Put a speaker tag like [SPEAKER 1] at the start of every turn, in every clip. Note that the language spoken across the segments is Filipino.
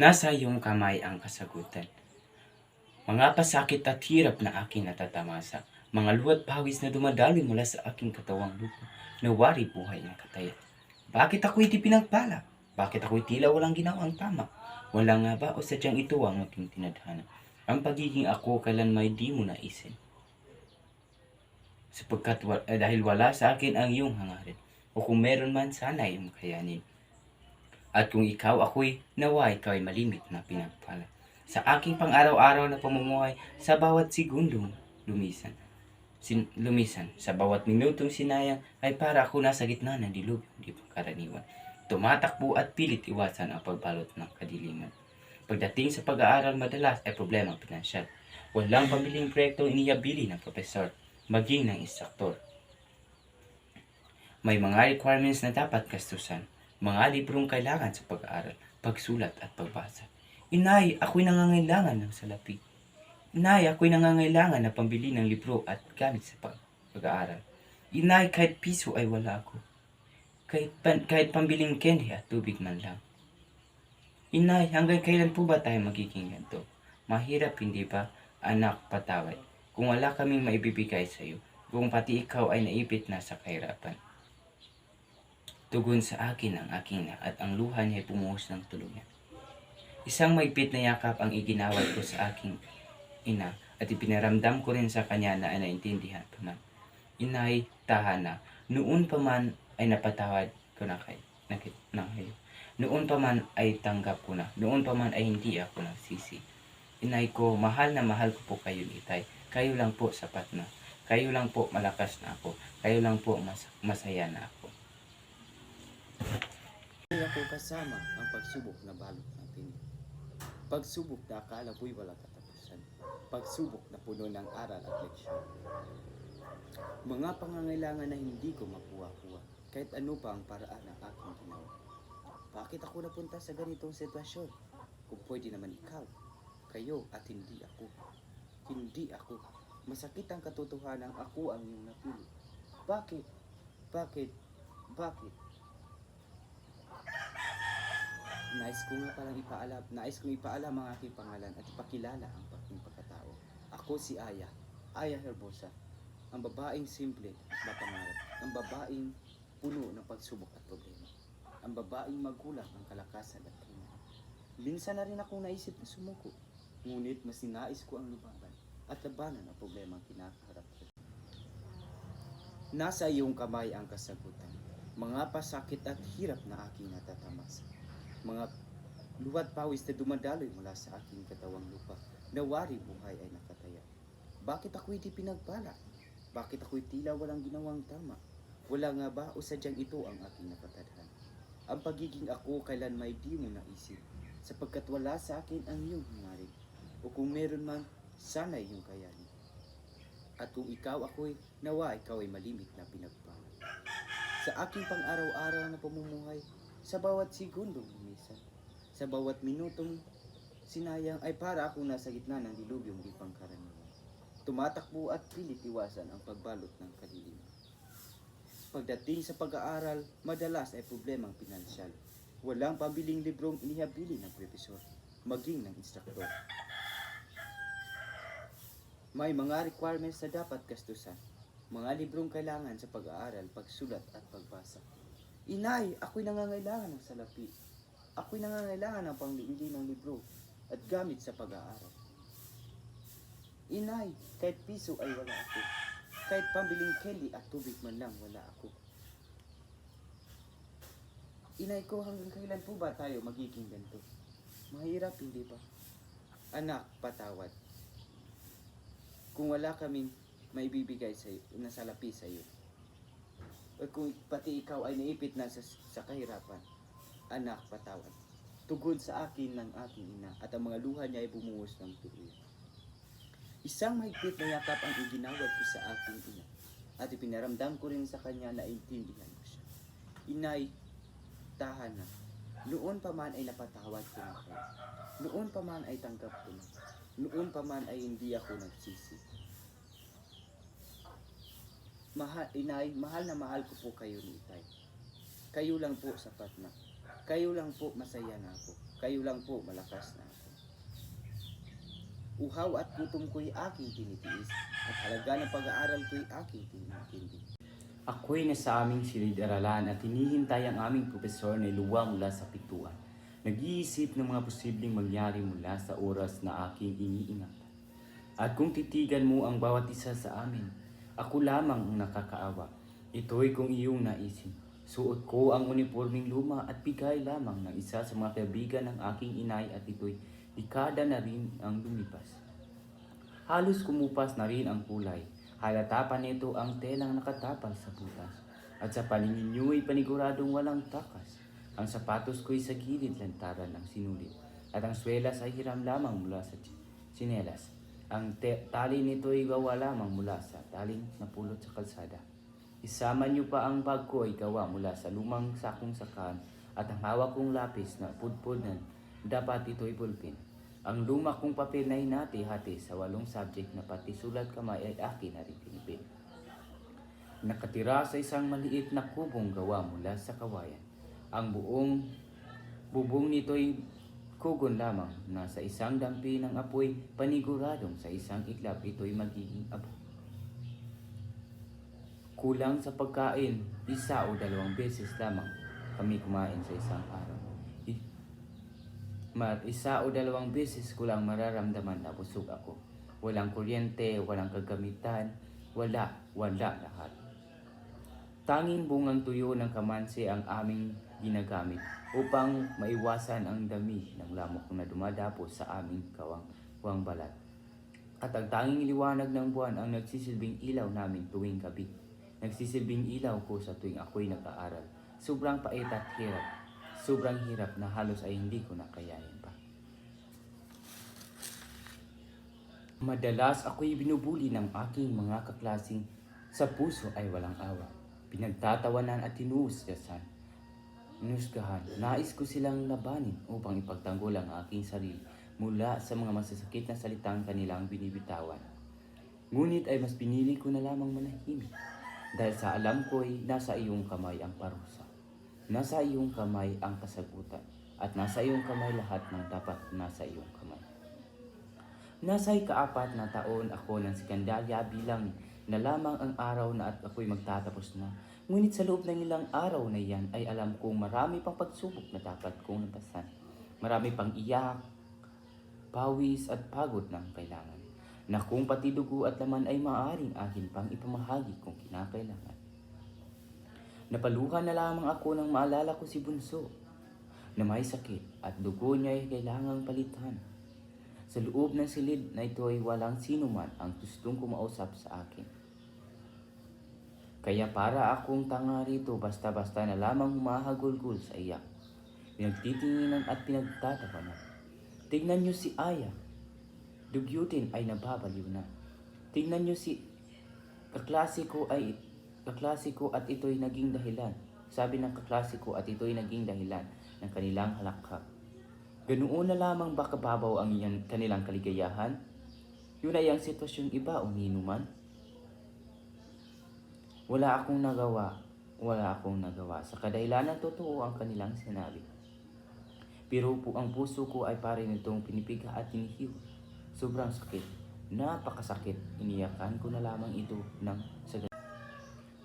[SPEAKER 1] Nasa iyong kamay ang kasagutan. Mga pasakit at hirap na aking natatamasa. Mga luwat pawis na dumadaloy mula sa aking katawang lupa. Nawari buhay ng kataya. Bakit ako'y di pinagpala? Bakit ako'y tila walang ginawang tama? Wala nga ba o sadyang ito ang aking tinadhana? Ang pagiging ako kailan may di mo naisin. Sapagkat eh, dahil wala sa akin ang iyong hangarin. O kung meron man sana iyong kayanin. At kung ikaw ako'y nawa ikaw ay malimit na pinagpala. Sa aking pang-araw-araw na pamumuhay, sa bawat segundong lumisan. Sin lumisan, sa bawat minutong sinayang ay para ako nasa gitna ng dilubyo, di karaniwan. Tumatakbo at pilit iwasan ang pagbalot ng kadiliman. Pagdating sa pag-aaral madalas ay problema pinansyal. Walang pamiling proyektong inihabilin ng profesor, maging ng instruktor. May mga requirements na dapat gastusan, mga librong kailangan sa pag-aaral, pagsulat at pagbasa. Inay, ako'y nangangailangan ng salapi. Inay, ako'y nangangailangan na pambili ng libro at gamit sa pag- pag-aaral. Inay, kahit piso ay wala ako. Kahit, pan- kahit pambiling candy at tubig man lang. Inay, hanggang kailan po ba tayo magiging ganito? Mahirap, hindi ba? Anak, patawad. Kung wala kaming maibibigay sa iyo, kung pati ikaw ay naipit na sa kahirapan. Tugon sa akin ang aking na at ang luha niya ay pumuhos ng tulungan. Isang maigpit na yakap ang iginawad ko sa aking ina at ipinaramdam ko rin sa kanya na naintindihan pa man. Inay, tahana, noon pa man ay napatawad ko na kay na, kay- na kayo. Noon pa man ay tanggap ko na. Noon pa man ay hindi ako nagsisi. Inay ko, mahal na mahal ko po kayo itay. Kayo lang po sapat na. Kayo lang po malakas na ako. Kayo lang po mas, masaya na ako.
[SPEAKER 2] Kasama ang pagsubok na balot ng tindi. Pagsubok na akala ko'y walang katapusan. Pagsubok na puno ng aral at leksyon. Mga pangangailangan na hindi ko makuha-kuha kahit ano pa ang paraan ng aking ginawa. Bakit ako napunta sa ganitong sitwasyon? Kung pwede naman ikaw, kayo at hindi ako. Hindi ako. Masakit ang katotohanan ako ang iyong napili. Bakit? Bakit? Bakit? Nais ko nga palang ipaalam, nais kong ipaalam ang aking pangalan at ipakilala ang aking pagkatao. Ako si Aya, Aya Herbosa, ang babaeng simple at mapangarap, ang babaeng puno ng pagsubok at problema, ang babaeng magulang ng kalakasan at kanya. Minsan na rin akong naisip na sumuko, ngunit mas ninais ko ang lumaban at labanan ang problema ang kinakaharap ko. Nasa iyong kamay ang kasagutan, mga pasakit at hirap na aking natatamasa mga luwat pawis na dumadaloy mula sa aking katawang lupa. Nawari buhay ay nakataya. Bakit ako'y di pinagpala? Bakit ako'y tila walang ginawang tama? Wala nga ba o sadyang ito ang aking napatadhan? Ang pagiging ako kailan may di mo naisip, sapagkat wala sa akin ang iyong hangarin. O kung meron man, sana iyong kayanin. At kung ikaw ako'y, nawa ikaw ay malimit na pinagpala. Sa aking pang-araw-araw na pamumuhay, sa bawat segundong lumisan, sa bawat minutong sinayang ay para akong nasa gitna ng dilubyong di pangkaraniwan. Tumatakbo at pilit iwasan ang pagbalot ng kadiliman. Pagdating sa pag-aaral, madalas ay problemang pinansyal. Walang pabiling librong inihabili ng profesor, maging ng instruktor. May mga requirements na dapat gastusan. Mga librong kailangan sa pag-aaral, pagsulat at pagbasa. Inay, ako'y nangangailangan ng salapi. Ako'y nangangailangan ng pangbili ng libro at gamit sa pag-aaral. Inay, kahit piso ay wala ako. Kahit pambiling candy at tubig man lang wala ako. Inay ko, hanggang kailan po ba tayo magiging ganito? Mahirap, hindi ba? Anak, patawad. Kung wala kaming maibibigay sa iyo, na salapi sa iyo, kung pati ikaw ay naipit na sa, sa kahirapan, anak, patawad. Tugod sa akin ng aking ina at ang mga luha niya ay bumuhos ng tuloy. Isang mahigpit na yakap ang iginawad ko sa aking ina at ipinaramdam ko rin sa kanya na intindihan ko siya. Inay, tahan na. Noon pa man ay napatawad ko na kayo. Noon pa man ay tanggap ko na. Noon pa man ay hindi ako nagsisi. Mahal, inay, mahal na mahal ko po kayo ni Itay. Kayo lang po sapat na. Kayo lang po masaya na ako. kayo lang po malakas na ako. Uhaw at gutom ko'y aking tinitiis, at halaga ng pag-aaral ko'y aking tinitindi.
[SPEAKER 3] Ako'y nasa aming silid-aralan at hinihintay ang aming profesor na iluwa mula sa pituan. Nag-iisip ng mga posibleng mangyari mula sa oras na aking iniingat. At kung titigan mo ang bawat isa sa amin, ako lamang ang nakakaawa. Ito'y kung iyong naisin. Suot ko ang uniforming luma at bigay lamang ng isa sa mga kaibigan ng aking inay at ito'y dekada na rin ang lumipas. Halos kumupas na rin ang kulay. Halata pa nito ang telang nakatapal sa butas. At sa paningin niyo'y paniguradong walang takas. Ang sapatos ko'y sa gilid lantaran ang sinulit. At ang swelas ay hiram lamang mula sa sinelas. Ang tali nito'y gawa lamang mula sa taling napulot sa kalsada. Isama niyo pa ang bag ko ay gawa mula sa lumang sakong sakan at ang hawak kong lapis na pudpudan, dapat ito'y pulpin. Ang luma kong papel na hinati-hati sa walong subject na pati sulat kamay ay akin na rin tinipid. Nakatira sa isang maliit na kubong gawa mula sa kawayan. Ang buong bubong nito'y kugon lamang na sa isang dampi ng apoy paniguradong sa isang iklap ito'y magiging abo. Kulang sa pagkain, isa o dalawang beses lamang kami kumain sa isang araw. Mat isa o dalawang beses ko lang mararamdaman na busog ako. Walang kuryente, walang kagamitan, wala, wala lahat. Tanging bungang tuyo ng kamansi ang aming ginagamit upang maiwasan ang dami ng lamok na dumadapo sa aming kawang, kawang balat. At ang tanging liwanag ng buwan ang nagsisilbing ilaw namin tuwing gabi. Nagsisilbing ilaw ko sa tuwing ako'y nag-aaral. Sobrang pait at hirap. Sobrang hirap na halos ay hindi ko nakayanin pa. Madalas ako'y binubuli ng aking mga kaklasing sa puso ay walang awa. Pinagtatawanan at tinuusgasan. Nusgahan, nais ko silang labanin upang ipagtanggol ang aking sarili mula sa mga masasakit na salitang kanilang binibitawan. Ngunit ay mas pinili ko na lamang manahimik dahil sa alam ko'y nasa iyong kamay ang parusa. Nasa iyong kamay ang kasagutan at nasa iyong kamay lahat ng dapat nasa iyong kamay. Nasa ikaapat na taon ako ng sekandalya bilang na lamang ang araw na at ako'y magtatapos na. Ngunit sa loob ng ilang araw na iyan ay alam kong marami pang pagsubok na dapat kong napasan. Marami pang iyak, pawis at pagod ng kailangan. Na kung pati dugo at laman ay maaaring akin pang ipamahagi kung kinakailangan. Napaluhan na lamang ako nang maalala ko si Bunso na may sakit at dugo niya ay kailangang palitan. Sa loob ng silid na ito ay walang sino man ang gustong kumausap sa akin. Kaya para akong tanga rito basta-basta na lamang humahagulgul sa iyak. Pinagtitinginan at pinagtatawanan. Tignan niyo si Aya. Dugyutin ay nababaliw na. Tignan niyo si kaklasiko ay kaklasiko at ito'y naging dahilan. Sabi ng kaklasiko at ito'y naging dahilan ng kanilang halakhak. Ganoon na lamang ba kababaw ang iyan kanilang kaligayahan? Yun ay ang sitwasyong iba o nino man? Wala akong nagawa, wala akong nagawa. Sa kadahilanan totoo ang kanilang sinabi. Pero po ang puso ko ay pare nitong pinipiga at hinihiw. Sobrang sakit. Napakasakit. Iniyakan ko na lamang ito ng sagad.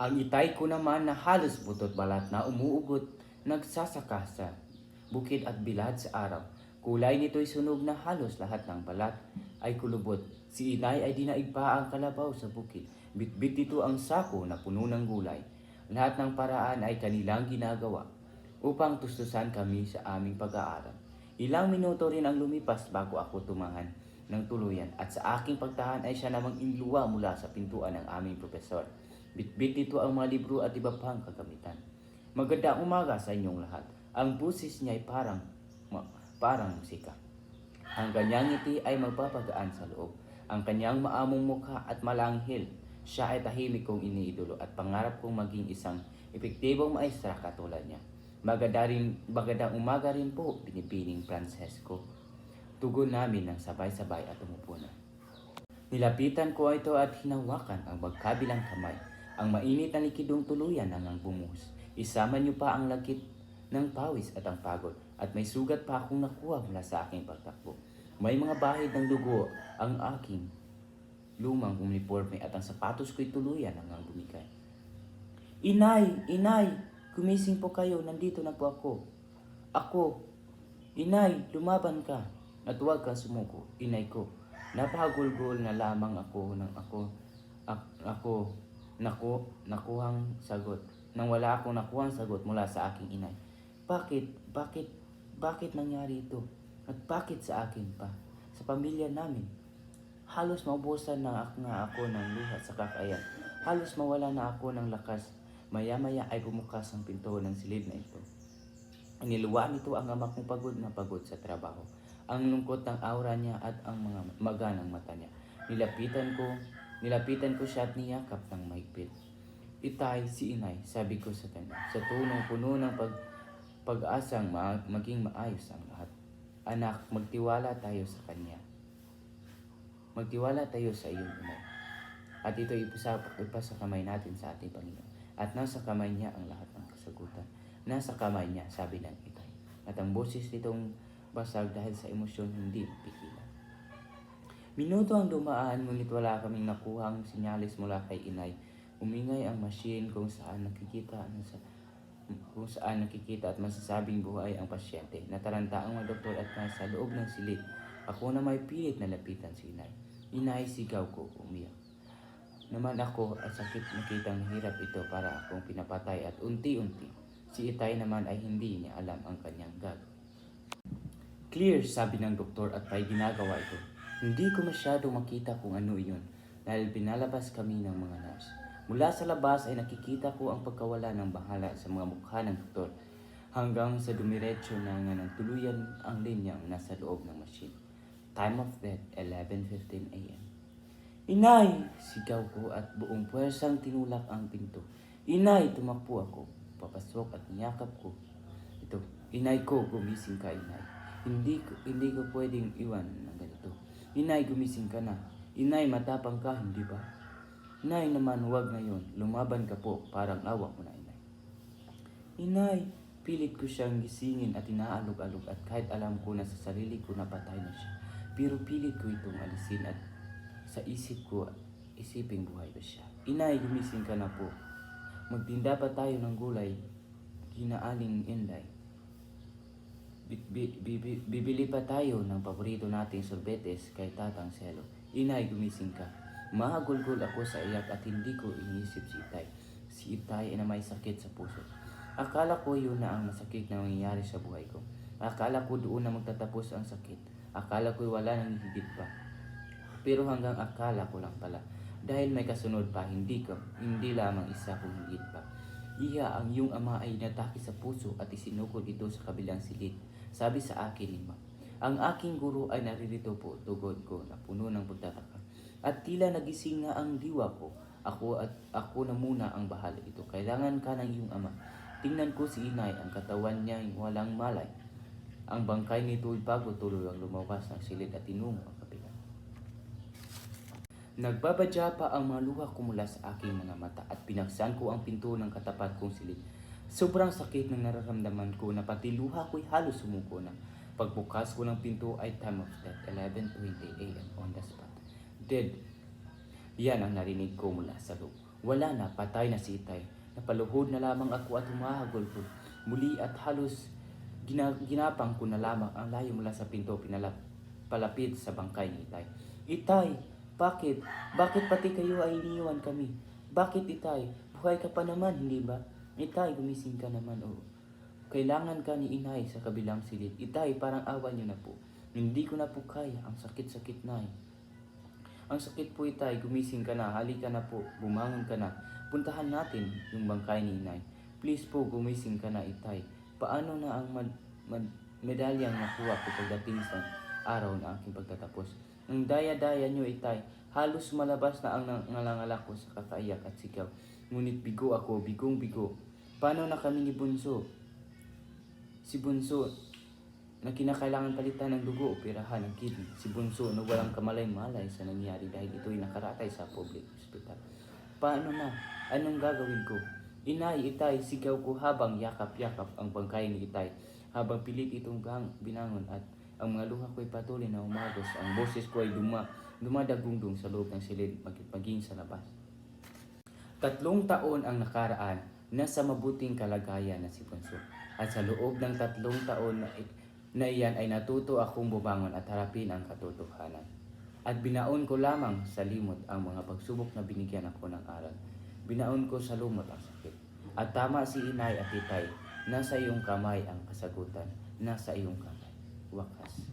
[SPEAKER 3] Ang itay ko naman na halos butot balat na umuugot, nagsasaka sa bukid at bilad sa araw. Kulay nito'y sunog na halos lahat ng balat ay kulubot. Si inay ay dinaig pa ang kalabaw sa bukid. Bitbit ito ang sako na puno ng gulay. Lahat ng paraan ay kanilang ginagawa upang tustusan kami sa aming pag-aaral. Ilang minuto rin ang lumipas bago ako tumahan ng tuluyan at sa aking pagtahan ay siya namang inluwa mula sa pintuan ng aming profesor. Bitbit nito ang mga libro at iba pang kagamitan. Magandang umaga sa inyong lahat. Ang busis niya ay parang, parang musika. Ang kanyang ngiti ay magpapagaan sa loob. Ang kanyang maamong mukha at malanghil. Siya ay tahimik kong iniidolo at pangarap kong maging isang epektibong maestra katulad niya. Maganda rin, magandang umaga rin po, binipiling Francesco. Tugon namin ng sabay-sabay at umupo na. Nilapitan ko ito at hinawakan ang magkabilang kamay. Ang mainit na likidong tuluyan ang ang bumuhos. Isama niyo pa ang lagkit ng pawis at ang pagod. At may sugat pa akong nakuha mula sa aking pagtakbo. May mga bahid ng dugo ang aking lumang uniforme at ang sapatos ko'y tuluyan hanggang bumigay. Inay! Inay! Gumising po kayo, nandito na po ako. Ako! Inay, lumaban ka at huwag kang sumuko, inay ko. Napagulgol na lamang ako ng ako, ak- ako, naku, nakuhang sagot. Nang wala akong nakuhang sagot mula sa aking inay. Bakit, bakit, bakit nangyari ito? At bakit sa akin pa? Sa pamilya namin. Halos maubusan na nga ako ng luha sa kakayan. Halos mawala na ako ng lakas. Maya-maya ay bumukas ang pinto ng silid na ito. Iniluwa nito ang ama kong pagod na pagod sa trabaho. Ang lungkot ng aura niya at ang mga maganang mata niya. Nilapitan ko, nilapitan ko siya at niyakap ng mahigpit. Itay, si inay, sabi ko sa kanya, sa tunong puno ng pag, pag-asang ma- maging maayos ang lahat. Anak, magtiwala tayo sa kanya. Magtiwala tayo sa iyong inay. At ito ipasa, ipasa kamay natin sa ating Panginoon. At nasa kamay niya ang lahat ng kasagutan. Nasa kamay niya, sabi ng itay. At ang boses nitong basag dahil sa emosyon hindi pigilan. Minuto ang dumaan ngunit wala kaming nakuhang sinyalis mula kay inay. Umingay ang machine kung saan nakikita ano sa kung saan nakikita at masasabing buhay ang pasyente. Nataranta ang mga doktor at nasa loob ng silid. Ako na may pilit na lapitan si inay. Inay sigaw ko, umiyak. Naman ako at sakit nakitang hirap ito para akong pinapatay at unti-unti. Si Itay naman ay hindi niya alam ang kanyang gagawin. Clear, sabi ng doktor at may ginagawa ito. Hindi ko masyado makita kung ano iyon dahil pinalabas kami ng mga nurse. Mula sa labas ay nakikita ko ang pagkawala ng bahala sa mga mukha ng doktor hanggang sa dumiretso na nga ng tuluyan ang linyang nasa loob ng machine. Time of death, 11.15 a.m. Inay! Sigaw ko at buong puwersang tinulak ang pinto. Inay! Tumakbo ako. Papasok at niyakap ko. Ito, inay ko, gumising ka, inay. Hindi ko, hindi ko pwedeng iwan ng ganito. Inay, gumising ka na. Inay, matapang ka, hindi ba? Inay naman, huwag ngayon. Lumaban ka po, parang awa mo na, inay. Inay, pilit ko siyang gisingin at inaalog-alog at kahit alam ko na sa sarili ko na patay na siya. Pero pilit ko itong alisin at sa isip ko, isiping buhay ba siya. Inay, gumising ka na po. Magtinda pa tayo ng gulay. Ginaaling inday. Bi- bi- bi- bibili pa tayo ng paborito nating sorbetes kay Tatang Selo. Inay, gumising ka. Mahagulgol ako sa iyak at hindi ko inisip si Itay. Si Itay ay na may sakit sa puso. Akala ko yun na ang masakit na nangyayari sa buhay ko. Akala ko doon na magtatapos ang sakit. Akala ko wala nang higit pa. Pero hanggang akala ko lang pala. Dahil may kasunod pa, hindi ka, hindi lamang isa kung higit pa. Iya, ang iyong ama ay natake sa puso at isinukod ito sa kabilang silid. Sabi sa akin ni Ma, ang aking guro ay naririto po, tugod ko na puno ng pagtataka. At tila nagising na ang diwa ko. Ako at ako na muna ang bahala ito. Kailangan ka ng iyong ama. Tingnan ko si inay, ang katawan niya walang malay. Ang bangkay nito ay bago tuloy ang lumabas ng silid at tinungo ang kapila. Nagbabadya pa ang mga luha ko mula sa aking mga mata at pinaksan ko ang pinto ng katapat kong silid. Sobrang sakit ng nararamdaman ko na pati luha ko'y halos sumuko na. Pagbukas ko ng pinto ay time of death, 11.20 a.m. on the spot. Dead. Yan ang narinig ko mula sa loob. Wala na, patay na si Itay. Napaluhod na lamang ako at humahagol ko. Muli at halos gina, ginapang ko na lamang ang layo mula sa pinto pinalap, palapit sa bangkay ni Itay. Itay, bakit? Bakit pati kayo ay iniwan kami? Bakit Itay? Buhay ka pa naman, hindi ba? Itay, gumising ka naman, oo. Kailangan ka ni inay sa kabilang silid. Itay, parang awa niyo na po. Hindi ko na po kaya. Ang sakit-sakit na eh. Ang sakit po itay, gumising ka na, halika na po, bumangon ka na. Puntahan natin yung bangkay ni inay. Please po, gumising ka na itay. Paano na ang mad, mad, medalyang nakuha ko pagdating sa araw na aking pagtatapos? Ang daya-daya nyo itay, halos malabas na ang nangangalala ko sa kakaiyak at sigaw. Ngunit bigo ako, bigong bigo. Paano na kami ni Bunso? Si Bunso, na kinakailangan palitan ng dugo, operahan ng kidney. Si Bunso na walang kamalay-malay sa nangyari dahil ito'y nakaratay sa public hospital. Paano na? Anong gagawin ko? Inay, itay, sigaw ko habang yakap-yakap ang bangkay ni itay. Habang pilit itong gang- binangon at ang mga luha ko'y patuloy na umagos, ang boses ko ay duma, dumadagundong sa loob ng silid mag- maging sa labas. Tatlong taon ang nakaraan na sa mabuting kalagayan na si Ponso. At sa loob ng tatlong taon na, na iyan ay natuto akong bumangon at harapin ang katotohanan. At binaon ko lamang sa limot ang mga pagsubok na binigyan ako ng aral. Binaon ko sa lumot ang sakit. At tama si inay at itay, nasa iyong kamay ang kasagutan, nasa iyong kamay. Wakas.